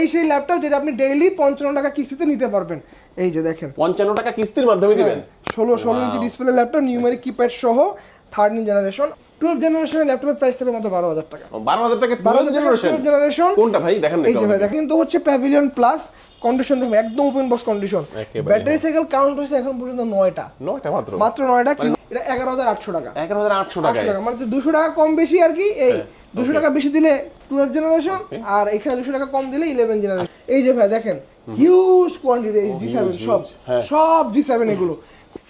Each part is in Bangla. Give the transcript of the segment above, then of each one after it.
এই সেই ল্যাপটপ যেটা আপনি ডেইলি পঞ্চান্ন টাকা কিস্তিতে নিতে পারবেন। এই যে দেখেন। পঞ্চান্ন টাকা কিস্তির মাধ্যমে দিবেন? ষোলো ষোলো inch display laptop numeric keypad সহ থার্ড জেনারেশন টুয়েলভ জেনারেশনের ল্যাপটপের প্রাইস থাকবে মাত্র বারো হাজার টাকা। বারো হাজার টাকা বারো জেনারেশন কোনটা ভাই? দেখেন এই যে ভাই দেখেন তো হচ্ছে প্যাভিলিয়ন প্লাস কন্ডিশন দেখুন একদম open box condition battery cycle count হয়েছে এখন পর্যন্ত নয়টা। নয়টা মাত্র? মাত্র নয়টা কিন্তু এটা এগারো হাজার আটশো টাকা। এগারো হাজার আটশো আটশো টাকা। মানে দুশো টাকা কম বেশি আর কি এই দুশো টাকা বেশি দিলে টুয়েলভ জেনারেশন আর এখানে দুশো টাকা কম দিলে ইলেভেন জেনারেশন এই যে ভাই দেখেন হিউজ কোয়ান্টিটি জি সেভেন সব হ্যাঁ। সব জি সেভেন এগুলো।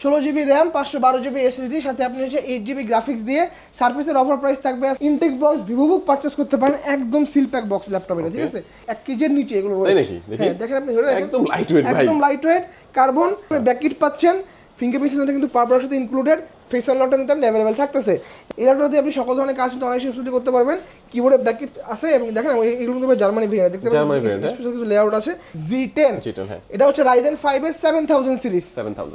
ষোলো জিবি র্যাম পাঁচশো বারো জিবি এসএসডি সাথে আপনি হচ্ছে এইট জিবি গ্রাফিক্স দিয়ে সার্ভিসের অফার প্রাইস থাকবে intact box Vivo book purchase করতে পারেন একদম সিল প্যাক বক্স ল্যাপটপ এটা ঠিক আছে? এক কেজির নিচে এগুলো। হ্যাঁ দেখেন আপনি একদম lightweight ভাই। একদম লাইট ওয়েট কার্বন ব্যাকিট পাচ্ছেন ফিঙ্গারপ্রিন্ট সিস্টেমটা কিন্তু পাওয়ার সাথে ইনক্লুডেড ফেস আনলকটা কিন্তু আপনি অ্যাভেলেবেল থাকতেছে। এর যদি আপনি সকল ধরনের কাজ কিন্তু অনেক সুবিধা করতে পারবেন কিবোর্ডে ব্যাকিট আছে এবং দেখেন এগুলো কিন্তু জার্মানি ভেরিয়েন্ট দেখতে পাচ্ছেন? Variant, হ্যাঁ। স্পেশাল কিছু লেআউট আছে। জি টেন হ্যাঁ। এটা হচ্ছে রাইজেন ফাইভ এর seven thousand series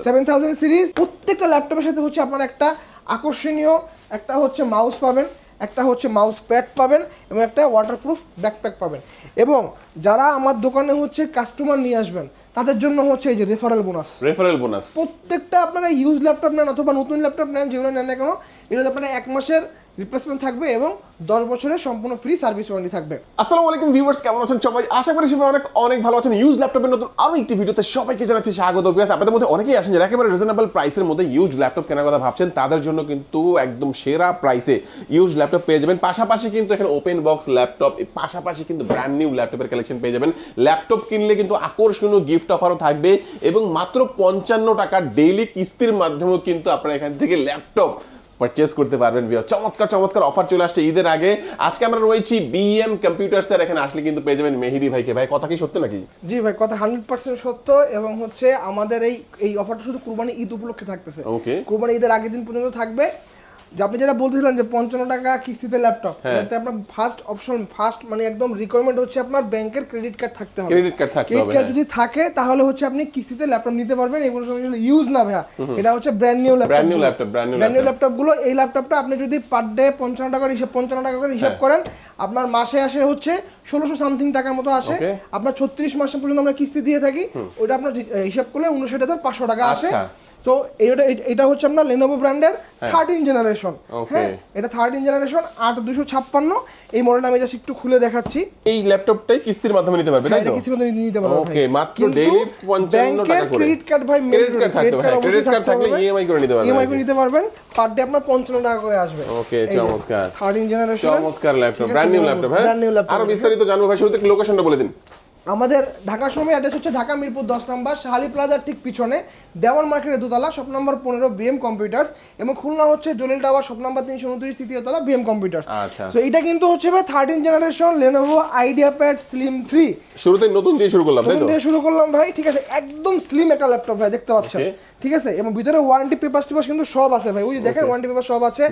seven thousand series প্রত্যেকটা ল্যাপটপের সাথে হচ্ছে আপনার একটা আকর্ষণীয় একটা হচ্ছে মাউস পাবেন। একটা হচ্ছে মাউস প্যাড পাবেন এবং একটা ওয়াটারপ্রুফ ব্যাকপ্যাক পাবেন। এবং যারা আমার দোকানে হচ্ছে কাস্টমার নিয়ে আসবেন তাদের জন্য হচ্ছে এই যে রেফারেল বোনাস রেফারেল বোনাস প্রত্যেকটা আপনারা ইউজ ল্যাপটপ নেন অথবা নতুন ল্যাপটপ নেন যেগুলো নেন না কেন এগুলো আপনারা এক মাসের রিপ্লেসমেন্ট থাকবে এবং দশ বছরের সম্পূর্ণ ফ্রি সার্ভিস ওয়ারেন্টি থাকবে। আসসালামু আলাইকুম ভিউয়ার্স কেমন আছেন সবাই? আশা করি সবাই অনেক অনেক ভালো আছেন। ইউজ ল্যাপটপের নতুন আরও একটি ভিডিওতে সবাইকে জানাচ্ছি স্বাগত। বিকজ আপনাদের মধ্যে অনেকেই আছেন যারা একেবারে রিজনেবল প্রাইসের মধ্যে ইউজ ল্যাপটপ কেনার কথা ভাবছেন, তাদের জন্য কিন্তু একদম সেরা প্রাইসে ইউজ ল্যাপটপ পেয়ে যাবেন। পাশাপাশি কিন্তু এখানে ওপেন বক্স ল্যাপটপ পাশাপাশি কিন্তু ব্র্যান্ড নিউ ল্যাপটপের কালেকশন পেয়ে যাবেন। ল্যাপটপ কিনলে কিন্তু আকর্ষণীয় গিফট অফারও থাকবে এবং মাত্র পঞ্চান্ন টাকা ডেইলি কিস্তির মাধ্যমেও কিন্তু আপনারা এখান থেকে ল্যাপটপ পারচেস করতে পারবেন ভিউয়ার্স চমৎকার চমৎকার অফার চলে আসছে ঈদের আগে। আজকে আমরা রয়েছি বিএম কম্পিউটার স্যার এখানে আসলে কিন্তু পেয়ে যাবেন মেহেদি ভাইকে। ভাই কথা কি সত্য নাকি? জি ভাই কথা হান্ড্রেড পার্সেন্ট সত্য এবং হচ্ছে আমাদের এই এই অফারটা শুধু কুরবানি ঈদ উপলক্ষে থাকতেছে। ওকে কুরবানি ঈদের আগের দিন পর্যন্ত থাকবে। যে আপনি যেটা বলতেছিলেন যে পঞ্চান্ন টাকা কিস্তিতে ল্যাপটপ আপনার ফার্স্ট অপশন ফার্স্ট মানে একদম রিকোয়ারমেন্ট হচ্ছে আপনার ব্যাংকের ক্রেডিট কার্ড থাকতে হবে। ক্রেডিট কার্ড থাকতে হবে হ্যাঁ। যদি থাকে তাহলে হচ্ছে আপনি কিস্তিতে ল্যাপটপ নিতে পারবেন। এগুলো ইউজ না ভাইয়া। এটা হচ্ছে brand new laptop brand new laptop brand new brand new ল্যাপটপগুলো এই ল্যাপটপটা আপনি যদি পার ডে পঞ্চান্ন টাকার হিসাব পঞ্চান্ন টাকা করে হিসাব হ্যাঁ। করেন আপনার মাসে আসে হচ্ছে ষোলোশো সামথিং টাকার মতো আসে। আপনার ছত্রিশ মাস পর্যন্ত আমরা কিস্তি দিয়ে থাকি। ওটা আপনার হিসাব করলে উনষাট হাজার পাঁচশো টাকা আসে। আচ্ছা। তো এটা এটা হচ্ছে আপনার লেনোভো ব্র্যান্ডের থার্টিন জেনারেশন হ্যাঁ এটা থার্টিন জেনারেশন আট দুশো ছাপ্পান্ন। এই মডেলটা আমি জাস্ট একটু খুলে দেখাচ্ছি। এই ল্যাপটপটাই কিস্তির মাধ্যমে নিতে পারবে তাই তো? কিস্তির মধ্যে নিতে পারবেন ওকে মাত্র ডেইলি 55 টাকা করে। ক্রেডিট কার্ড ভাই ক্রেডিট কার্ড থাকতে হবে। ক্রেডিট কার্ড থাকলে ইএমআই করে নিতে পারবে ইএমআই করে নিতে পারবেন। পার ডে আপনার পঞ্চান্ন টাকা করে আসবে। ওকে চমৎকার। থার্টিন জেনারেশন চমৎকার ল্যাপটপ ব্র্যান্ড নিউ ল্যাপটপ হ্যাঁ? আরও বিস্তারিত জানব ভাই শুরুতে লোকেশনটা বলে দিন। আমাদের ঢাকা সময় অ্যাড্রেস হচ্ছে ঢাকা মিরপুর দশ নম্বর শাহালি প্লাজার ঠিক পিছনে। দেওয়ান মার্কেটের দোতলা শপ নম্বর পনেরো বিএম কম্পিউটার্স এবং খুলনা হচ্ছে জলিল টাওয়ার শপ নম্বর তিনশো উনত্রিশ তৃতীয় তলা বিএম কম্পিউটার্স তো এটা কিন্তু হচ্ছে ভাই thirteen generation Lenovo idea pad slim three শুরুতে নতুন দিয়ে শুরু করলাম তো? দিয়ে শুরু করলাম ভাই ঠিক আছে একদম স্লিম একটা ল্যাপটপ ভাই দেখতে পাচ্ছেন। ঠিক আছে এবং ভিতরে ওয়ারেন্টি পেপার টেপার কিন্তু সব আছে ভাই ওই যে দেখেন ওয়ারেন্টি পেপার সব আছে.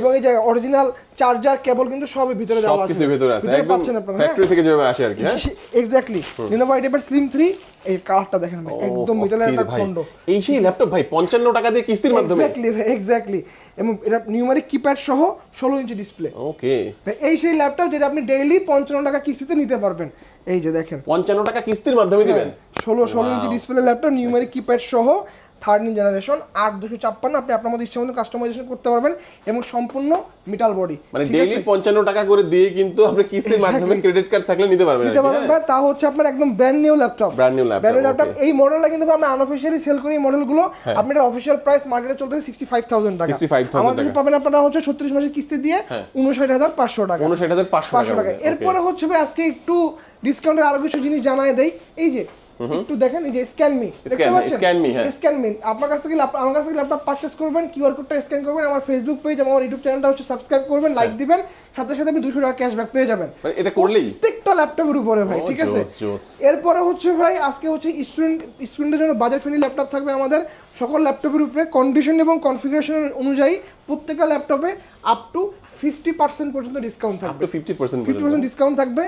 এবং এই যে অরিজিনাল চার্জার কেবল কিন্তু সবই ভিতরে দেওয়া আছে। ভেতরে আছে একদম পাচ্ছেন আপনারা ফ্যাক্টরি থেকে যেভাবে আসে আর কি হ্যাঁ? Exactly Lenovo idea slim three এই কালারটা দেখেন ভাই একদম মিডলের একটা খন্ড এই সেই ল্যাপটপ ভাই পঞ্চান্ন টাকা দিয়ে কিস্তির মাধ্যমে। এক্স্যাক্টলি ভাই এক্স্যাক্টলি এবং এটা নিউমারিক কিপ্যাড সহ 16 ইঞ্চি ডিসপ্লে ওকে এই সেই ল্যাপটপ যেটা আপনি ডেইলি 55 টাকা কিস্তিতে নিতে পারবেন। এই যে দেখেন। পঞ্চান্ন টাকা কিস্তির মাধ্যমে দিবেন? ষোলো ষোলো inch display laptop numeric keypad সহ থার্ড জেনারেশন আট দুশো ছাপ্পান্ন আপনি আপনার মধ্যে ইচ্ছা মতো কাস্টমাইজেশন করতে পারবেন এবং সম্পূর্ণ মেটাল বডি মানে ডেইলি পঞ্চান্ন টাকা করে দিয়ে কিন্তু আপনি কিস্তির মাধ্যমে ক্রেডিট কার্ড থাকলে নিতে পারবেন নিতে পারবেন বা তা হচ্ছে আপনার একদম brand new laptop brand new laptop brand laptop এই মডেলটা কিন্তু আমরা আনঅফিসিয়ালি সেল করি এই মডেলগুলো আপনি এটা অফিসিয়াল প্রাইস মার্কেটে চলতেছে ফাইভ থাউজেন্ড টাকা। 65,000 আমাদের টাকা। পাবেন আপনারা হচ্ছে ছত্রিশ মাসের কিস্তি দিয়ে হ্যাঁ। উনষাট হাজার পাঁচশো টাকা। উনষাট হাজার পাঁচশো পাঁচশো টাকা। টাকা এরপরে হচ্ছে ভাই আজকে একটু ডিসকাউন্টের আরও কিছু জিনিস জানায় দেই। এই যে একটু দেখেন এই যে স্ক্যান মি scan me, হ্যাঁ। স্ক্যান মি আপনার কাছ থেকে আমার কাছ থেকে ল্যাপটপ পারচেজ করবেন কিউআর কোডটা স্ক্যান করবেন আমার ফেসবুক পেজ আমার ইউটিউব চ্যানেলটা হচ্ছে সাবস্ক্রাইব করবেন লাইক হ্যাঁ। দিবেন সাথে সাথে আপনি দুশো টাকা ক্যাশব্যাক পেয়ে যাবেন। মানে এটা করলেই? প্রত্যেকটা ল্যাপটপের উপরে ভাই ঠিক আছে। এরপরে হচ্ছে ভাই আজকে হচ্ছে স্টুডেন্ট স্টুডেন্টের জন্য বাজার ফ্রেন্ডলি ল্যাপটপ থাকবে আমাদের। সকল ল্যাপটপের উপরে কন্ডিশন এবং কনফিগারেশন অনুযায়ী প্রত্যেকটা ল্যাপটপে আপ টু ফিফটি পার্সেন্ট পর্যন্ত ডিসকাউন্ট আপ থাকবে। ফিফটি পার্সেন্ট ডিসকাউন্ট থাকবে।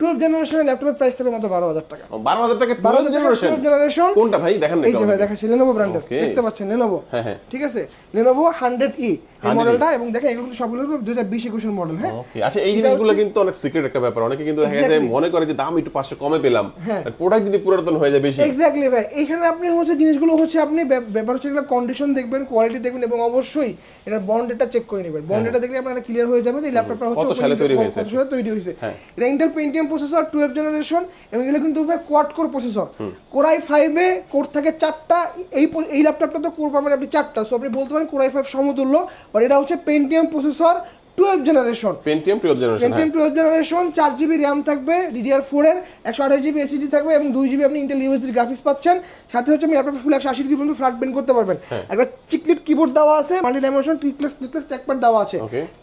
টুয়েলভ জেনারেশনের ল্যাপটপের প্রাইস থাকবে মাত্র বারো হাজার টাকা। বারো হাজার টাকা বারো জেনারেশন জেনারেশন কোনটা ভাই? দেখেন না এই যে ভাই। দেখাচ্ছি লেনোভো ব্র্যান্ডের দেখতে পাচ্ছেন লেনোভো হ্যাঁ, হ্যাঁ। ঠিক আছে? লেনোভো হান্ড্রেড ই এই মডেলটা এবং দেখেন এগুলো কিন্তু সবগুলো দুই হাজার বিশ একুশের মডেল হ্যাঁ? আচ্ছা এই জিনিসগুলো কিন্তু অনেক সিক্রেট একটা ব্যাপার। অনেকে কিন্তু দেখা যায় মনে করে যে দাম একটু পাঁচশো কমে পেলাম। হ্যাঁ। প্রোডাক্ট যদি পুরাতন হয়ে যায় বেশি। এক্স্যাক্টলি ভাই। এখানে আপনি হচ্ছে জিনিসগুলো হচ্ছে আপনি ব্যাপার হচ্ছে এগুলো কন্ডিশন দেখবেন কোয়ালিটি দেখবেন এবং অবশ্যই এটা বন্ড ডেটা চেক করে নেবেন। বন্ড ডেটা দেখলে আপনার ক্লিয়ার হয়ে যাবে যে ল্যাপটপটা হচ্ছে হ্যাঁ। কত সালে তৈরি হয়েছে? কত সালে তৈরি হয়েছে। হ্যাঁ। এটা Intel Pentium processor twelve generation এবং এগুলো কিন্তু quad core processor core i ফাইভে কোর থাকে চারটা এই এই ল্যাপটপটা তো কোর পাবেন আপনি চারটা। সো আপনি বলতে পারেন কোরাই ফাইভ সমতুল্য বাট এটা হচ্ছে Pentium processor twelve generation Pentium twelve generation Pentium twelve generation চার জিবি র্যাম থাকবে ডিডিআর ফোর এর একশো আঠাশ জিবি এসিডি থাকবে এবং দুই জিবি আপনি ইন্টেল ইউএসডি গ্রাফিক্স পাচ্ছেন। সাথে হচ্ছে আপনি ল্যাপটপে ফুল একশো আশি ডিগ্রি পর্যন্ত ফ্ল্যাট বেন্ড করতে পারবেন। একটা চিকলিট কিবোর্ড দেওয়া আছে multi dimension clickless clickless trackpad দেওয়া আছে।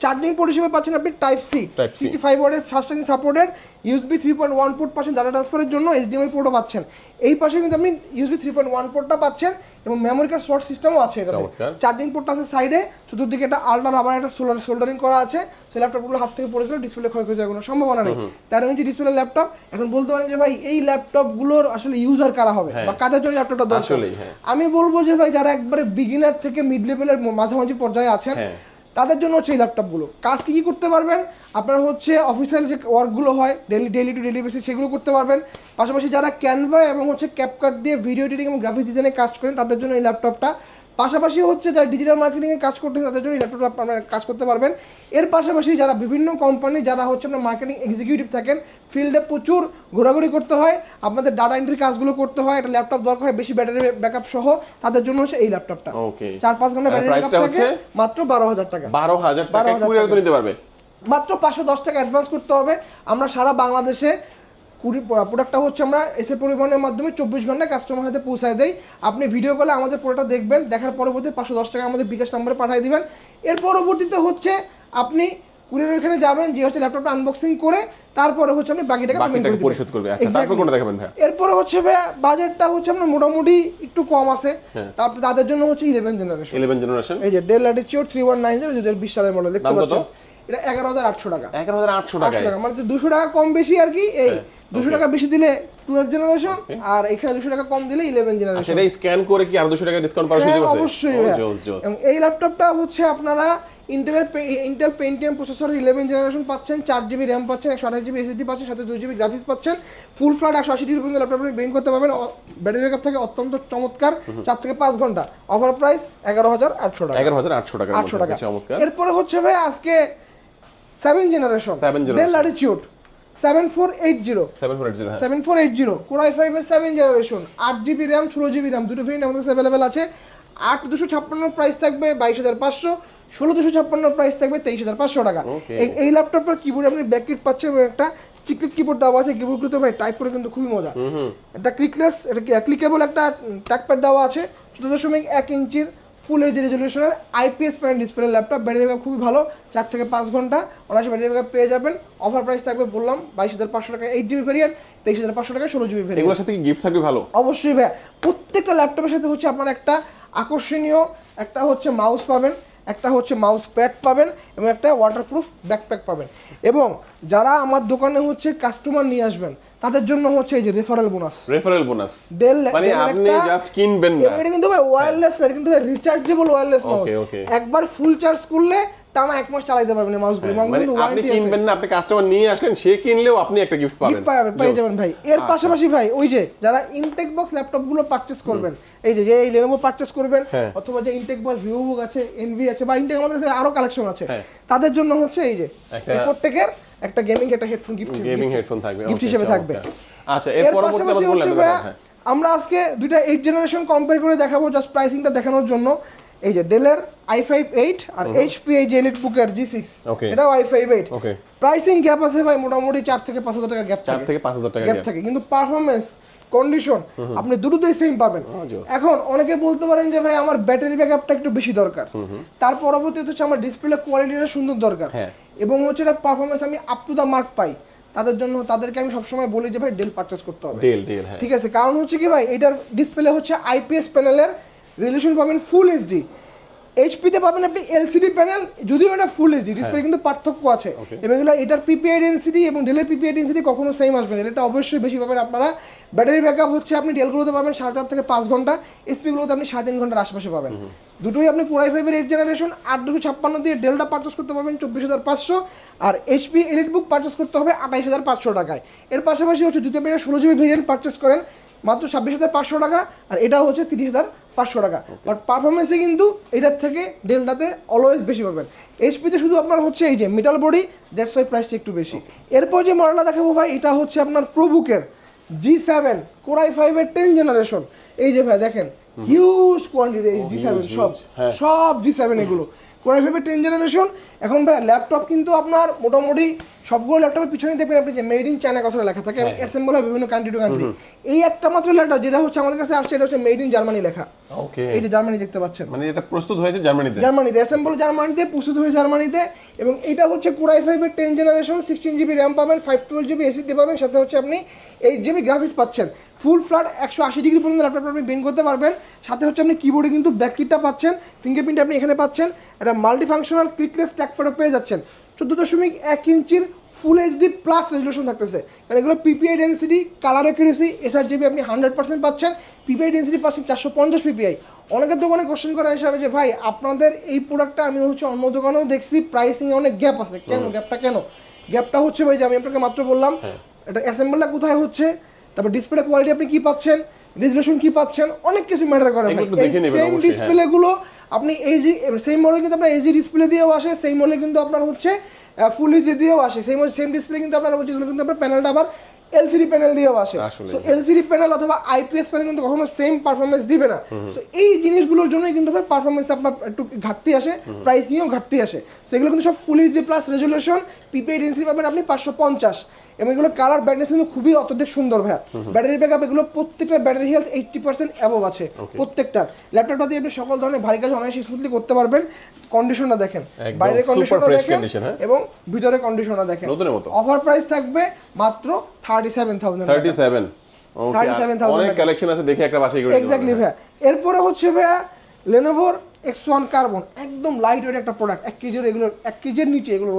চার্জিং পোর্ট হিসেবে পাচ্ছেন আপনি টাইপ সি। সিক্সটি ফাইভ ওয়ার্ডের fast charging supported USB three point one port পাচ্ছেন ডাটা ট্রান্সফারের জন্য এইচডিএমআই পোর্টও পাচ্ছেন। এই পাশে কিন্তু আপনি ইউএসবি থ্রি পয়েন্ট ওয়ান পোর্টটা পাচ্ছেন এবং মেমোরি কার্ড শর্ট সিস্টেমও আছে এটাতে। চমৎকার। চার্জিং পোর্টটা আছে সাইডে চতুর্দিকে একটা আলট্রা রাবার একটা সোলার সোল্ডারিং করা আছে সেই ল্যাপটপগুলো হাত থেকে পড়ে গেলে ডিসপ্লে ক্ষয় যাওয়ার কোনো সম্ভাবনা নেই তেরো ইঞ্চি ডিসপ্লে ল্যাপটপ এখন বলতে পারেন যে ভাই এই ল্যাপটপগুলোর আসলে ইউজার কারা হবে হ্যাঁ। বা কাদের জন্য ল্যাপটপটা দরকার হ্যাঁ। আমি বলব যে ভাই যারা একবারে বিগিনার থেকে মিড লেভেলের মাঝামাঝি পর্যায়ে আছেন হ্যাঁ। তাদের জন্য হচ্ছে এই ল্যাপটপগুলো কাজ কি কি করতে পারবেন আপনার হচ্ছে অফিসিয়াল যে ওয়ার্কগুলো হয় daily daily to daily basis সেগুলো করতে পারবেন পাশাপাশি যারা ক্যানভা এবং হচ্ছে ক্যাপকাট দিয়ে ভিডিও এডিটিং এবং গ্রাফিক্স ডিজাইনে কাজ করেন তাদের জন্য এই ল্যাপটপটা পাশাপাশি হচ্ছে যারা ডিজিটাল মার্কেটিংয়ে কাজ করতেন তাদের জন্য ল্যাপটপ আপনারা কাজ করতে পারবেন। এর পাশাপাশি যারা বিভিন্ন কোম্পানি যারা হচ্ছে আপনার মার্কেটিং এক্সিকিউটিভ থাকেন ফিল্ডে প্রচুর ঘোরাঘুরি করতে হয়। আপনাদের ডাটা এন্ট্রি কাজগুলো করতে হয় একটা ল্যাপটপ দরকার হয় বেশি ব্যাটারি ব্যাকআপ সহ তাদের জন্য হচ্ছে এই ল্যাপটপটা ওকে চার পাঁচ ঘণ্টা ব্যাটারি ব্যাকআপ? থাকে মাত্র বারো হাজার টাকা। বারো হাজার টাকা কুরিয়ার। নিতে পারবে? মাত্র পাঁচশো দশ টাকা অ্যাডভান্স করতে হবে। আমরা সারা বাংলাদেশে কুড়ি প্রোডাক্টটা হচ্ছে আমরা এসে পরিবহনের মাধ্যমে চব্বিশ ঘন্টায় কাস্টমার হাতে পৌঁছায় দেই। আপনি ভিডিও কলে আমাদের প্রোডাক্টটা দেখবেন দেখার পরবর্তী পাঁচশো দশ টাকা আমাদের বিকাশ নাম্বারে পাঠিয়ে দিবেন। এর পরবর্তীতে হচ্ছে আপনি কুরিয়ার ওখানে যাবেন যে হচ্ছে ল্যাপটপটা আনবক্সিং করে তারপরে হচ্ছে আপনি বাকি টাকা পেমেন্ট পরিশোধ করবে। আচ্ছা তারপর কোনটা দেখাবেন ভাই এরপরে হচ্ছে বাজেটটা হচ্ছে আপনার মোটামুটি একটু কম আছে। হ্যাঁ। তারপর তাদের জন্য হচ্ছে ইলেভেন জেনারেশন ইলেভেন জেনারেশন এই যে Dell Latitude three one nine zero দুই বিশ সালের মডেল দেখতে পাচ্ছেন? এটা এগারো হাজার আটশো টাকা। এগারো হাজার আটশো আটশো টাকায়। টাকা মানে দুশো টাকা কম বেশি আর কি এই হ্যাঁ, দুশো টাকা বেশি দিলে টুয়েলভ জেনারেশন আর এখানে দুশো টাকা কম দিলে ইলেভেন জেনারেশন সেটাই স্ক্যান করে কি আরও দুশো টাকা ডিসকাউন্ট পাওয়ার সুযোগ আছে? হ্যাঁ, অবশ্যই জোস। এবং এই ল্যাপটপটা হচ্ছে আপনারা ইন্টেলের Intel Pentium processor eleven generation পাচ্ছেন চার জিবি র্যাম পাচ্ছেন একশো আঠাশ জিবি এসএসডি পাচ্ছেন সাথে দুই জিবি গ্রাফিক্স পাচ্ছেন। ফুল ফ্ল্যাট একশো আশি ডিগ্রি পর্যন্ত ল্যাপটপ আপনি বেন করতে পারবেন। ব্যাটারি ব্যাকআপ থাকে অত্যন্ত চমৎকার চার থেকে পাঁচ ঘণ্টা। অফার প্রাইস এগারো হাজার আটশো টাকা। এগারো হাজার আটশো টাকার আটশো টাকা। চমৎকার। এরপরে হচ্ছে ভাই আজকে seven generation generation. Dell Latitude seven four eight zero seven four eight zero core i ফাইভের সেভেন জেনারেশন আট জিবি র্যাম ষোলো জিবি র্যাম দুটো ভেরিয়েন্ট আমাদের কাছে অ্যাভেলেবেল আছে। আট দুশো ছাপ্পান্ন প্রাইস থাকবে বাইশ হাজার পাঁচশো ষোলো দুশো ছাপ্পান্ন প্রাইস থাকবে তেইশ হাজার পাঁচশো টাকা। এই- ল্যাপটপটার কিবোর্ডে আপনি ব্যাককিট পাচ্ছেন এবং একটা চিকলিট কিবোর্ড দেওয়া আছে কিবোর্ডগুলোতে ভাই টাইপ করে কিন্তু খুবই মজা। একটা ক্লিকলেস এটা ক্লিকেবল একটা ট্যাকপ্যাড দেওয়া আছে চোদ্দ দশমিক এক ইঞ্চির full H রেজলিউশনের IPS panel display laptop battery backup খুবই ভালো চার থেকে পাঁচ ঘণ্টা। অনায়াসে ব্যাটারি ব্যাকআপ পেয়ে যাবেন। অফার প্রাইস থাকবে বললাম বাইশ হাজার পাঁচশো টাকা এইট জিবি ভেরিয়েন্ট তেইশ হাজার পাঁচশো টাকা ষোলো জিবি ভেরিয়েন্ট এগুলোর সাথে কি গিফট থাকবে ভালো? অবশ্যই ভাই প্রত্যেকটা ল্যাপটপের সাথে হচ্ছে আপনার একটা আকর্ষণীয় একটা হচ্ছে মাউস পাবেন। একটা হচ্ছে মাউস প্যাড পাবেন এবং একটা ওয়াটারপ্রুফ ব্যাকপ্যাক পাবেন। এবং যারা আমার দোকানে হচ্ছে কাস্টমার নিয়ে আসবেন তাদের জন্য হচ্ছে এই যে referral bonus referral bonus deal মানে আপনি জাস্ট কিনবেন না। এটা কিন্তু ভাই ওয়্যারলেস না এটা কিন্তু ভাই রিচার্জেবল ওয়্যারলেস মাউস. একবার ফুল চার্জ করলে টানা এক মাস চালাতে পারবেন এই মাউসগুলো মানে মাউসগুলো আপনি কিনবেন না আপনি কাস্টমার নিয়ে আসলেন সে কিনলেও আপনি একটা গিফট পাবেন। গিফট পাবে পেয়ে যাবেন ভাই। এর আচ্ছা। পাশাপাশি ভাই ওই যে যারা ইনটেক বক্স পারচেস করবেন এই যে এই লেনোভো পারচেস করবেন হ্যাঁ। অথবা যে ইনটেক বক্স ভিভোবুক আছে এনভি আছে বা ইনটেক আমাদের কাছে আরও কালেকশন আছে হ্যাঁ। তাদের জন্য হচ্ছে এই যে ফোরটেকের একটা গেমিং একটা হেডফোন গিফট গেমিং হেডফোন থাকবে। গিফট হিসেবে থাকবে। আচ্ছা এর পরবর্তী ভাইয়া, হ্যাঁ। আমরা আজকে দুইটা এইট জেনারেশন কম্পেয়ার করে দেখাবো জাস্ট প্রাইসিংটা দেখানোর জন্য। এই যে ডেলের আই ফাইভ এইট আর এইচপি এই যে এলিট বুকের জি সিক্স. এটাও i five eight pricing gap আছে ভাই মোটামুটি চার থেকে পাঁচ হাজার টাকা গ্যাপ চার থেকে। পাঁচ হাজার টাকা গ্যাপ থাকে। কিন্তু পারফরমেন্স কন্ডিশন আপনি দুটোতেই সেম পাবেন। এখন অনেকে বলতে পারেন যে ভাই আমার ব্যাটারি ব্যাকআপটা একটু বেশি দরকার। তার পরবর্তীতে হচ্ছে আমার ডিসপ্লে কোয়ালিটিটা সুন্দর দরকার। হ্যাঁ। এবং হচ্ছে এটা পারফরমেন্স আমি আপ টু দা মার্ক পাই। তাদের জন্য তাদেরকে আমি সবসময় বলি যে ভাই ডেল পারচেস করতে হবে। ডেল ডেল হ্যাঁ। ঠিক আছে? কারণ হচ্ছে কি ভাই এটার ডিসপ্লে হচ্ছে আইপিএস প্যানেলের রেজলিউশন পাবেন ফুল এইচডি এইচপিতে পাবেন আপনি এলসিডি প্যানেল যদিও এটা ফুল এইচডি ডিসপ্লে কিন্তু পার্থক্য আছে। এবং এগুলো এটার পিপিআই ডেন্সিটি এবং ডেলের পিপিআই ডেন্সিটি কখনো সেম আসবে না। এটা অবশ্যই বেশি পাবেন আপনারা। ব্যাটারি ব্যাকআপ হচ্ছে আপনি ডেলগুলোতে পাবেন সাড়ে চার থেকে পাঁচ ঘণ্টা। এসপিগুলোতে আপনি সাড়ে তিন ঘণ্টার আশেপাশে পাবেন। দুটোই আপনি পুরাই ফাইভের এইট জেনারেশন আট দুশো ছাপ্পান্ন দিয়ে ডেলটা পারচেস করতে পারবেন চব্বিশ হাজার পাঁচশো। আর এইচপি এলিট বুক পারচেস করতে হবে আঠাইশ হাজার পাঁচশো টাকায়। এর পাশাপাশি হচ্ছে দ্বিতীয় পেয়ার ষোলো জিবি ভেরিয়েন্ট পারচেস করেন মাত্র ছাব্বিশ হাজার পাঁচশো টাকা। আর এটা হচ্ছে তিরিশ হাজার পাঁচশো টাকা। বাট পারফরমেন্সে কিন্তু এটার থেকে ডেলটাতে অলওয়েজ বেশি পাবেন। এইচপিতে শুধু আপনার হচ্ছে এই যে মেটাল বডি দ্যাটস ওয়াই প্রাইসটা একটু বেশি। এরপর যে মডেলটা দেখাবো ভাই এটা হচ্ছে আপনার প্রবুকের জি সেভেন কোরাই ফাইভের টেন জেনারেশন এই যে ভাই দেখেন হিউজ কোয়ান্টিটি এই জি সেভেন সব হ্যাঁ। সব জি সেভেন এগুলো। কোরাই ফাইভের টেন জেনারেশন এখন ভাই ল্যাপটপ কিন্তু আপনার মোটামুটি সবগুলো ল্যাপটপের পিছনে দেখবেন আপনি যে মেড ইন চায়না কথাটা লেখা থাকে এবং অ্যাসেম্বল হয় বিভিন্ন কান্ট্রি টু কান্ট্রি এই একটা মাত্র ল্যাপটপ যেটা হচ্ছে আমাদের কাছে আসছে এটা হচ্ছে মেড ইন জার্মানি লেখা। ওকে এই যে জার্মানি দেখতে পাচ্ছেন। মানে এটা প্রস্তুত হয়েছে জার্মানিতে জার্মানিতে অ্যাসেম্বল জার্মানিতে প্রস্তুত হয়ে জার্মানিতে এবং এটা হচ্ছে কোরাই ফাইভের ten generation sixteen GB RAM পাবেন ফাইভ টুয়েলভ জিবি এসিতে পাবেন সাথে হচ্ছে আপনি এইট জিবি গ্রাফিক্স পাচ্ছেন। ফুল ফ্ল্যাট একশো আশি ডিগ্রি পর্যন্ত ল্যাপটপ আপনি বেন করতে পারবেন। সাথে হচ্ছে আপনি কিবোর্ডে কিন্তু ব্যাক কিটটা পাচ্ছেন ফিঙ্গারপ্রিন্ট আপনি এখানে পাচ্ছেন একটা মাল্টি ফাংশনাল ক্লিকলেস ট্র্যাকপ্যাডও পেয়ে যাচ্ছেন। চোদ্দ দশমিক এক ইঞ্চির ফুল এইচডি প্লাস রেজলিউশন থাকতেছে। কারণ এগুলো PPI density colour accuracy sRGB আপনি হান্ড্রেড পার্সেন্ট পাচ্ছেন। পিপিআই ডেন্সিটি পাচ্ছেন চারশো পঞ্চাশ পিপিআই অনেকের দোকানে কোশ্চেন করা হিসাবে যে ভাই আপনাদের এই প্রোডাক্টটা আমি হচ্ছে অন্য দোকানেও দেখছি প্রাইসিংয়ে অনেক গ্যাপ আছে। কেন? গ্যাপটা কেন? গ্যাপটা হচ্ছে ভাই যে আমি আপনাকে মাত্র বললাম এটা অ্যাসেম্বলটা কোথায় হচ্ছে? তারপর ডিসপ্লে কোয়ালিটি আপনি কি পাচ্ছেন? রেজলিউশন কি পাচ্ছেন? অনেক কিছু ম্যাটার করে ভাই। এই সেম হ্যাঁ। গুলো আপনি এই যে সেই মডেল কিন্তু আপনার এজি ডিসপ্লে দিয়েও আসে সেই মডেল কিন্তু আপনার হচ্ছে ফুল এইচডি দিয়েও আসে। সেই সেম ডিসপ্লে কিন্তু আপনার হচ্ছে কিন্তু আপনার প্যানেলটা আবার এলসিডি প্যানেল দিয়েও আসে। সো এলসিডি প্যানেল অথবা আইপিএস প্যানেল কিন্তু কখনো সেম পারফরমেন্স দিবে না। সো এই জিনিসগুলোর জন্যই কিন্তু ভাই পারফরমেন্স আপনার একটু ঘাটতি আসে প্রাইস নিয়েও ঘাটতি আসে। সো এগুলো কিন্তু সব full HD plus resolution PPI density পাবেন আপনি পাঁচশো পঞ্চাশ। এবং এগুলো কালার ব্রাইটনেস কিন্তু খুবই অত্যধিক সুন্দর ভাইয়া। ব্যাটারি ব্যাকআপ এগুলো প্রত্যেকটা battery health eighty percent above আছে প্রত্যেকটার। ল্যাপটপটা দিয়ে আপনি সকল ধরনের ভারী কাজ অনায়াসে স্মুথলি করতে পারবেন। কন্ডিশনটা দেখেন। বাইরে কন্ডিশনটা দেখেন হ্যাঁ? এবং ভিতরে কন্ডিশনটা দেখেন। অফার প্রাইস থাকবে মাত্র thirty seven thousand thirty seven thirty seven thousand collection আছে দেখে একটা বাসায় এক্স্যাক্টলি ভাইয়া। এরপরে হচ্ছে ভাইয়া লেনোভোর এক্স ওয়ান কার্বন একদম লাইট ওয়েট একটা প্রোডাক্ট এক কেজির এগুলো এক কেজির নিচে এগুলো?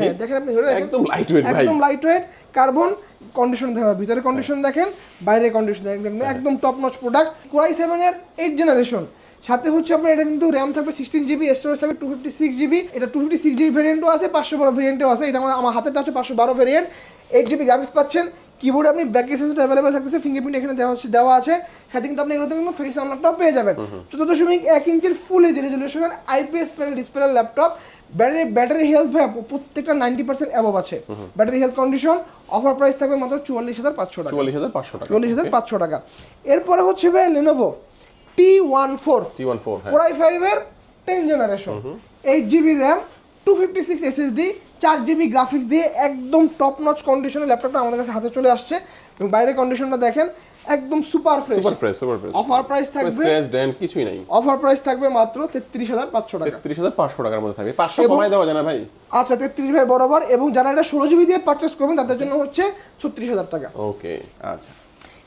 হ্যাঁ দেখেন আপনি। একদম lightweight ভাই। একদম লাইট ওয়েট কার্বন কন্ডিশন দেখেন ভিতরে কন্ডিশন দেখেন বাইরে কন্ডিশন দেখেন একদম top notch product core i seven এর এইট জেনারেশন সাথে হচ্ছে আপনার এটা কিন্তু র্যাম থাকবে সিক্সটিন জিবি স্টোরেজ থাকবে টু ফিফটি সিক্স জিবি এটা টু ফিফটি সিক্স জিবি ভেরিয়েন্টও আছে পাঁচশো বারো ভেরিয়েন্টও আছে। এটা আমার হাতেরটা হচ্ছে পাঁচশো বারো ভেরিয়েন্ট এইট জিবি গ্রাফিক্স পাচ্ছেন। কিবোর্ডে আপনি ব্যাক সেন্সর অ্যাভেলেবেল থাকতেছে ফিঙ্গারপ্রিন্ট এখানে দেওয়া হচ্ছে দেওয়া আছে। সাথে কিন্তু আপনি এগুলোতে কিন্তু ফেস আনলকটাও পেয়ে যাবেন। চোদ্দ দশমিক এক ইঞ্চির full H রেজলিউশনের IPS panel display laptop battery battery health ভাই প্রত্যেকটা নাইনটি পার্সেন্ট অ্যাবভ আছে। Battery health condition offer price থাকবে মাত্র চুয়াল্লিশ হাজার পাঁচশো টাকা। চুয়াল্লিশ হাজার পাঁচশো টাকা। চুয়াল্লিশ হাজার পাঁচশো টাকা। এরপরে হচ্ছে ভাই Lenovo T one four T one four হ্যাঁ। কোরাই ফাইভের ten generation eight GB RAM two fifty six SSD চার জিবি গ্রাফিক্স দিয়ে একদম টপ নচ কন্ডিশনের ল্যাপটপটা আমাদের কাছে হাতে চলে আসছে। এবং বাইরে কন্ডিশনটা দেখেন একদম super fresh super fresh super fresh offer price থাকবে স্ক্র্যাচ ডেন্ট কিছুই নাই। অফার প্রাইস থাকবে মাত্র তেত্রিশ হাজার পাঁচশো টাকা। তেত্রিশ হাজার পাঁচশো টাকার মধ্যে থাকবে। পাঁচশো এবং- কমাই দেওয়া যায় না ভাই। আচ্ছা তেত্রিশ ভাই বরাবর। এবং যারা এটা ষোলো জিবি দিয়ে পারচেস করবেন তাদের জন্য হচ্ছে ছত্রিশ হাজার টাকা। ওকে আচ্ছা।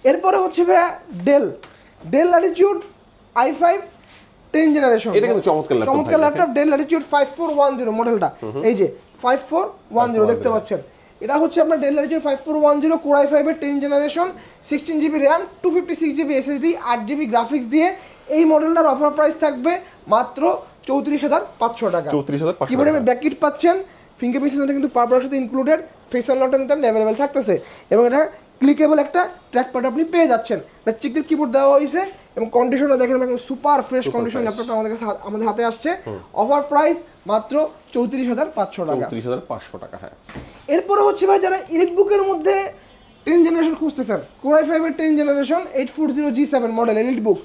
এরপরে হচ্ছে ভাই Dell Dell Latitude i five ten generation এটা কিন্তু চমৎকার laptop চমৎকার laptop Dell Latitude five four one zero মডেলটা এই যে ফাইভ ফোর ওয়ান জিরো দেখতে পাচ্ছেন। এটা হচ্ছে আপনার Dell Latitude five four one zero core i ফাইভের ten generation sixteen GB RAM two fifty six GB SSD আট জিবি গ্রাফিক্স দিয়ে এই মডেলটার অফার প্রাইস থাকবে মাত্র চৌত্রিশ হাজার পাঁচশো টাকা। চৌত্রিশ হাজার কিবোর্ডে টাকা। ব্যাকিট পাচ্ছেন ফিঙ্গারপ্রিন্ট সেন্সরটা কিন্তু পারপার সাথে ইনক্লুডেড ফেস আনলকটা কিন্তু অ্যাভেলেবেল থাকতেছে। এবং এটা ক্লিকেবল একটা ট্র্যাক প্যাড আপনি পেয়ে যাচ্ছেন। এটা চিকের কিবোর্ড দেওয়া হয়েছে। এবং কন্ডিশনটা দেখেন একদম সুপার ফ্রেশ কন্ডিশন। ল্যাপটপটা আমাদের কাছে আমাদের হাতে আসছে। অফার প্রাইস মাত্র চৌত্রিশ হাজার পাঁচশো টাকা। চৌত্রিশ হাজার পাঁচশো টাকা হ্যাঁ। এরপরে হচ্ছে ভাই যারা ইলেক বুকের মধ্যে টেন জেনারেশন খুঁজতে স্যার কোরাই ফাইভের ten generation eight four zero G seven model elite book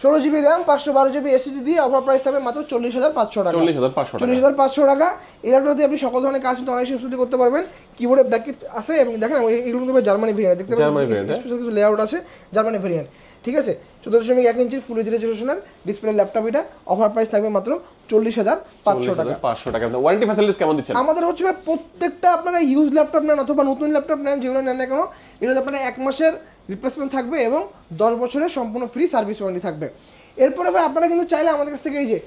ষোলো জিবি র্যাম পাঁচশো বারো জিবি এসিডি দিয়ে অফার প্রাইস থাকবে মাত্র চল্লিশ হাজার পাঁচশো টাকা। চল্লিশ হাজার পাঁচশো টাকা। চল্লিশ হাজার পাঁচশো টাকা। এই ল্যাপটপ দিয়ে আপনি সকল ধরনের কাজ কিন্তু অনেক সুবিধা করতে পারবেন। কিবোর্ডে ব্যাকেট আছে এবং দেখেন এগুলো কিন্তু জার্মানি ভেরিয়েন্ট দেখতে পাচ্ছেন হ্যাঁ। স্পেশাল কিছু লেআউট আছে জার্মানি ভেরিয়েন্ট ঠিক আছে? চোদ্দ দশমিক এক ইঞ্চির ফুল এইচ রেজলিউশনের ডিসপ্লে ল্যাপটপ এটা অফার প্রাইস থাকবে মাত্র চল্লিশ হাজার পাঁচশো টাকা। পাঁচশো টাকা। ওয়ারেন্টি ফ্যাসিলিটিস কেমন দিচ্ছেন? আমাদের হচ্ছে প্রত্যেকটা আপনারা ইউজ ল্যাপটপ নেন অথবা নতুন ল্যাপটপ নেন যেগুলো নেন না কেন এগুলো আপনারা এক মাসের রিপ্লেসমেন্ট থাকবে এবং দশ বছরের সম্পূর্ণ ফ্রি সার্ভিস ওয়ারেন্টি থাকবে। এরপরে ভাই আপনারা কিন্তু চাইলে আমাদের কাছ থেকে এই যে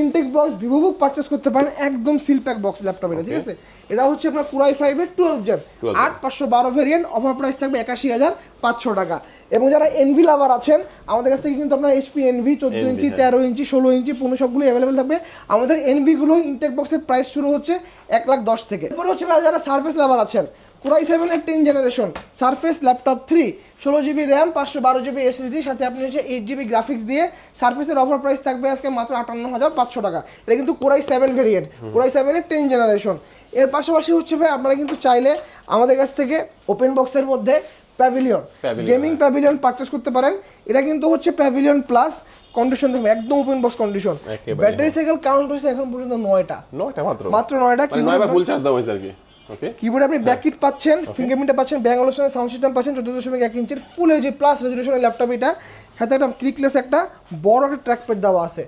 intact box Vivo book purchase করতে পারেন একদম সিল প্যাক বক্স ল্যাপটপ এটা ঠিক আছে? এটা হচ্ছে আপনার কুরাই ফাইভের টুয়েলভ জেন আট পাঁচশো বারো ভেরিয়েন্ট অফার প্রাইস থাকবে একাশি হাজার পাঁচশো টাকা। এবং যারা এনভি লাভার আছেন আমাদের কাছ থেকে কিন্তু আপনার এইচপি এনভি চোদ্দ ইঞ্চি। তেরো ইঞ্চি ষোলো ইঞ্চি পনেরো সবগুলো অ্যাভেলেবেল থাকবে। আমাদের এনভিগুলো ইনটেক বক্সের প্রাইস শুরু হচ্ছে এক লাখ দশ থেকে। এরপরে হচ্ছে যারা সার্ভিস লাভার আছেন কুরাই সেভেনের ten generation surface laptop three ষোলো জিবি র্যাম পাঁচশো বারো জিবি এসএসডি সাথে আপনি হচ্ছে এইট জিবি গ্রাফিক্স দিয়ে সার্ফেসের অফার প্রাইস থাকবে আজকে মাত্র আটান্ন হাজার পাঁচশো টাকা। এটা কিন্তু core i seven variant core i সেভেনের টেন জেনারেশন। এর পাশাপাশি হচ্ছে ভাই আপনারা কিন্তু চাইলে আমাদের কাছ থেকে ওপেন বক্সের মধ্যে প্যাভিলিয়ন গেমিং প্যাভিলিয়ন পারচেস করতে পারেন। এটা কিন্তু হচ্ছে প্যাভিলিয়ন প্লাস কন্ডিশন দেখবে একদম open box condition battery cycle count হয়েছে এখন পর্যন্ত নয়টা। নয়টা মাত্র? মাত্র নয়টা মানে নয়বার ফুল চার্জ দেওয়া হয়েছে আর কি। কিবোর্ডে আপনি ব্যাক কিট পাচ্ছেন ফিঙ্গারপ্রিন্টে পাচ্ছেন ব্যাঙ্গালোর সাউন্ড সিস্টেম পাচ্ছেন চোদ্দ দশমিক এক ইঞ্চির ফুল এইচডি প্লাস রেজলিউশনের ল্যাপটপ এটা। সাথে একটা ক্লিকলেস একটা বড় একটা ট্র্যাক প্যাড দেওয়া আছে।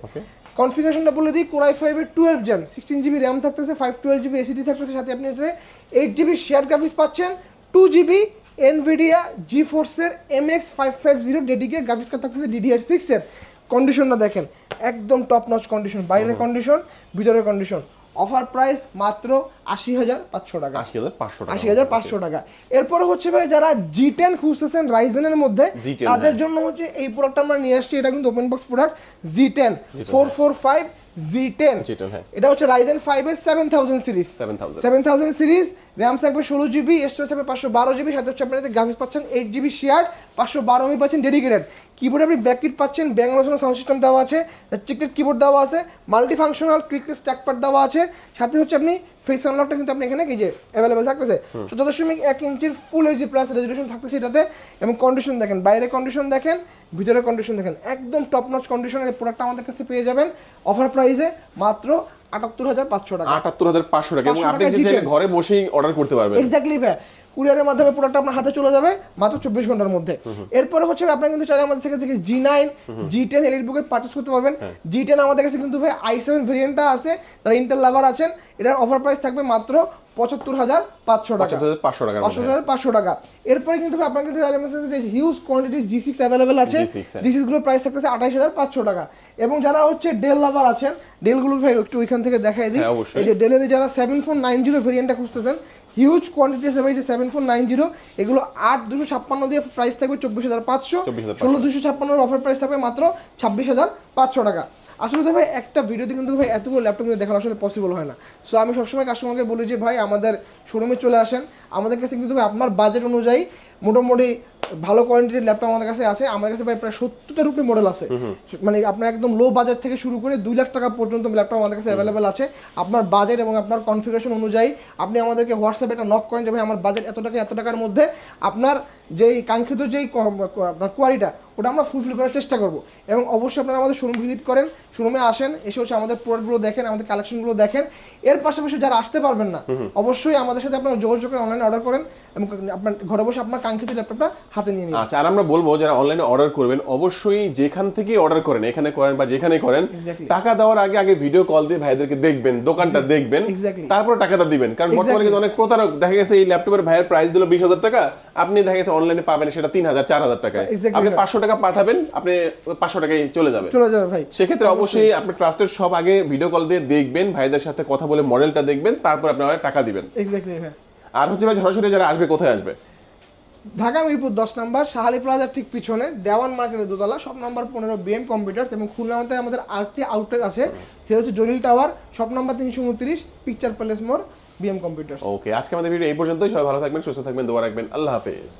কনফিগারেশনটা বলে দিই কোরাই ফাইভের twelve gen sixteen GB RAM থাকতেছে ফাইভ টুয়েলভ জিবি এসিডি থাকতেছে সাথে আপনি হচ্ছে এইট জিবি শেয়ার গ্রাফিক্স পাচ্ছেন টু জিবি এনভিডিয়া জি ফোর্সের M X five five zero dedicate graphics card থাকতেছে ডিডিআর সিক্সের কন্ডিশনটা দেখেন একদম টপ নচ কন্ডিশন বাইরের কন্ডিশন ভিতরের কন্ডিশন অফার প্রাইস মাত্র আশি হাজার পাঁচশো টাকা। আশি হাজার পাঁচশো টাকা। আশি হাজার পাঁচশো টাকা। এরপরে হচ্ছে ভাই যারা জি টেন খুঁজতেছেন রাইজেনের মধ্যে তাদের হ্যাঁ। জন্য হচ্ছে এই প্রোডাক্টটা আমরা নিয়ে আসছি। এটা কিন্তু open box product G ten four four five G ten G10। এটা হচ্ছে রাইজেন ফাইভের seven thousand series seven thousand seven thousand series RAM থাকবে ষোলো জিবি স্টোরেজ থাকবে পাঁচশো বারো জিবি সাথে হচ্ছে আপনাদের গ্রাফিক্স পাচ্ছেন এইট জিবি শেয়ার পাঁচশো বারো এমবি পাচ্ছেন ডেডিকেটেড কিবোর্ডে আপনি ব্যাক কিট পাচ্ছেন ব্যাঙ্গালোর সাউন্ড সিস্টেম দেওয়া আছে চিকটেড কিবোর্ড দেওয়া আছে মাল্টি ফাংশনাল ক্লিকলেস ট্র্যাকপ্যাড দেওয়া আছে সাথে হচ্ছে আপনি ফেস আনলকটা কিন্তু আপনি এখানে এই যে অ্যাভেলেবেল থাকতেছে। চোদ্দ দশমিক এক ইঞ্চির ফুল এইচডি প্লাস রেজলিউশন থাকতেছে এটাতে এবং কন্ডিশন দেখেন বাইরে কন্ডিশন দেখেন ভিতরে কন্ডিশন দেখেন একদম টপ নচ কন্ডিশনের এই প্রোডাক্টটা আমাদের কাছে পেয়ে যাবেন অফার প্রাইসে মাত্র আটাত্তর হাজার পাঁচশো টাকা। আটাত্তর হাজার পাঁচশো টাকা এবং আপনি টাকা যে চাইলে G10 ঘরে বসেই অর্ডার করতে পারবেন। এক্স্যাক্টলি ভাই। কুরিয়ারের মাধ্যমে প্রোডাক্ট আপনার হাতে চলে যাবে মাত্র চব্বিশ ঘণ্টার মধ্যে। এরপরে হচ্ছে আপনার কিন্তু চাইলে আমাদের থেকে G nine G ten elite purchase করতে পারবেন। জি টেন আমাদের কাছে কিন্তু ভাই আই সেভেন ভেরিয়েন্টটা আছে। যারা ইন্টার লাভার আছেন এটার অফার প্রাইস থাকবে মাত্র পঁচাত্তর হাজার পাঁচশো টাকা। পাঁচশো টাকা পাঁচশো হাজার পাঁচশো টাকা। এরপরে কিন্তু আপনার কিন্তু যে huge quantity G six available আছে। G6 হ্যাঁ। জি সিক্সগুলোর প্রাইস থাকতেছে আঠাইশ হাজার পাঁচশো টাকা। এবং যারা হচ্ছে ডেল লাভার আছেন ডেলগুলো ভাই একটু ওইখান থেকে দেখাই দিই। হ্যাঁ। এই যে ডেলের যারা সেভেন ফোর নাইন জিরো ভেরিয়েন্টটা খুঁজতেছেন হিউজ কোয়ান্টিটি আছে ভাই যে সেভেন ফোর নাইন জিরো এগুলো আট দুশো ছাপ্পান্ন দিয়ে প্রাইস থাকবে চব্বিশ হাজার পাঁচশো। 24,500 ষোলো দুশো ছাপ্পান্নর অফার প্রাইস থাকবে মাত্র ছাব্বিশ হাজার পাঁচশো টাকা। আসলে তো ভাই একটা ভিডিওতে কিন্তু ভাই এতগুলো ল্যাপটপ কিন্তু দেখানো আসলে পসিবল হয় না। সো আমি সবসময় কাস্টমারকে বলি যে ভাই আমাদের শোরুমে চলে আসেন। আমাদের কাছে কিন্তু ভাই আপনার বাজেট অনুযায়ী মোটামুটি ভালো কোয়ালিটির ল্যাপটপ আমাদের কাছে আছে। আমাদের কাছে প্রায় প্রায় সত্তরটার উপরে মডেল আছে মানে আপনার একদম লো বাজার থেকে শুরু করে দুই লাখ টাকা পর্যন্ত ল্যাপটপ আমাদের কাছে অ্যাভেলেবেল আছে। আপনার বাজেট এবং আপনার কনফিগারেশন অনুযায়ী আপনি আমাদেরকে হোয়াটসঅ্যাপে একটা নক করেন যে ভাই আমার বাজেট এত টাকা এত টাকার মধ্যে আপনার যেই কাঙ্ক্ষিত যেই আপনার কোয়ারিটা ওটা আমরা ফুলফিল করার চেষ্টা করব। এবং অবশ্যই আপনারা আমাদের শোরুম ভিজিট করেন শোরুমে আসেন এসে হচ্ছে আমাদের প্রোডাক্টগুলো দেখেন আমাদের কালেকশনগুলো দেখেন। এর পাশাপাশি যারা আসতে পারবেন না অবশ্যই আমাদের সাথে আপনারা যোগাযোগ করে অনলাইনে অর্ডার করেন এবং আপনার ঘরে বসে আপনার কাঙ্ক্ষিত ল্যাপটপটা হাতে নিয়ে নিন আচ্ছা আর আমরা বলব যারা অনলাইনে অর্ডার করবেন অবশ্যই যেখান থেকে অর্ডার করেন এখানে করেন বা যেখানে করেন টাকা দেওয়ার আগে আগে ভিডিও কল দিয়ে ভাইদেরকে দেখবেন দোকানটা দেখবেন. তারপর টাকাটা দিবেন। কারণ বর্তমানে কিন্তু অনেক প্রতারক দেখা গেছে এই ল্যাপটপের ভাইয়ের প্রাইস দিল বিশ হাজার টাকা আপনি দেখা গেছে অনলাইনে পাবেন সেটা তিন হাজার চার হাজার টাকায়। আপনি. পাঁচশো টাকা পাঠাবেন আপনি পাঁচশো টাকায় চলে যাবে। চলে যাবে ভাই। সেক্ষেত্রে অবশ্যই। আপনি ট্রাস্টেড সব আগে ভিডিও কল দিয়ে দেখবেন ভাইদের সাথে কথা বলে মডেলটা দেখবেন তারপর আপনারা টাকা দিবেন। এক্স্যাক্টলি আর হচ্ছে ভাই সরাসরি যারা আসবে কোথায় আসবে? ঢাকা মিরপুর দশ নম্বর সাহালি প্লাজার ঠিক পিছনে, দেওয়ান মার্কেটের দোতলা, সব নম্বর পনেরো বিএম কম্পিউটার্স এবং খুলনাতে আমাদের আরেকটি আউটলেট আছে। সেটা হচ্ছে জলিল টাওয়ার সব নম্বর তিনশো উনত্রিশ পিকচার প্যালেস মোর বিএম কম্পিউটার ওকে আজকে আমাদের ভিডিও এই পর্যন্তই। সবাই ভালো থাকবেন, সুস্থ থাকবেন, দোয়া রাখবেন। আল্লাহ হাফেজ।